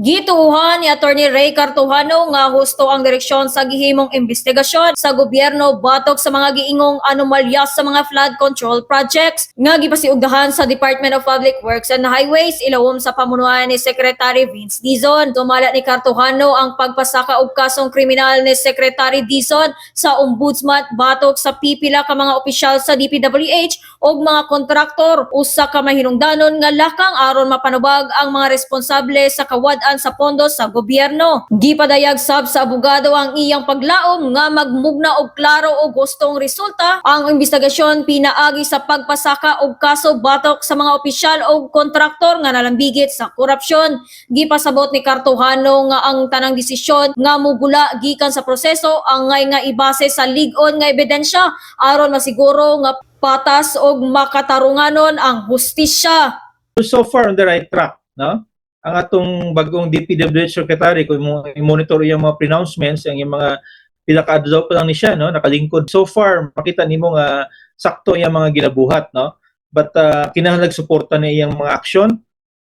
Gituhan ni Attorney Ray Cartuhano nga husto ang direksyon sa gihimong investigasyon sa gobyerno batok sa mga giingong anomalya sa mga flood control projects nga gipasiugdahan sa Department of Public Works and Highways ilawom sa pamunuan ni Secretary Vince Dizon. Tumala ni Cartuhano ang pagpasaka og kasong kriminal ni Secretary Dizon sa ombudsman batok sa pipila ka mga opisyal sa DPWH og mga kontraktor usa ka mahinungdanon nga lakang aron mapanubag ang mga responsable sa kawad-an sa pondo sa gobyerno. Gipadayag sab sa abogado ang iyang paglaom nga magmugna og klaro og gustong resulta ang investigasyon pinaagi sa pagpasaka og kaso batok sa mga opisyal o kontraktor nga nalambigit sa korupsyon. Gipasabot ni Cartuhano nga ang tanang desisyon nga mugula gikan sa proseso ang ngay nga ibase sa lig-on nga ebidensya aron masiguro nga patas og makatarunganon ang hustisya. so far on the right track, no? Ang atong bagong DPWH secretary kung mo i-monitor yung mga pronouncements, ang yung mga pinaka-adlaw pa lang ni siya, no? Nakalingkod. So far, makita nimo nga sakto yung mga ginabuhat, no? But uh, kinahanglan suporta niya yung mga aksyon.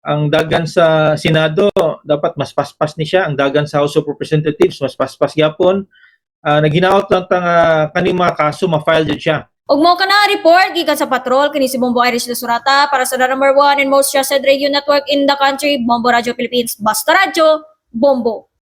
Ang dagan sa Senado, dapat mas paspas ni siya. Ang dagan sa House of Representatives, mas paspas yapon. Uh, naghinaot lang tang uh, kaning mga kaso, ma-file siya. Ug mo ka na report gikan sa patrol kini si Bombo Irish de Surata para sa number one and most trusted radio network in the country, Bombo Radio Philippines. Basta Radio, Bombo.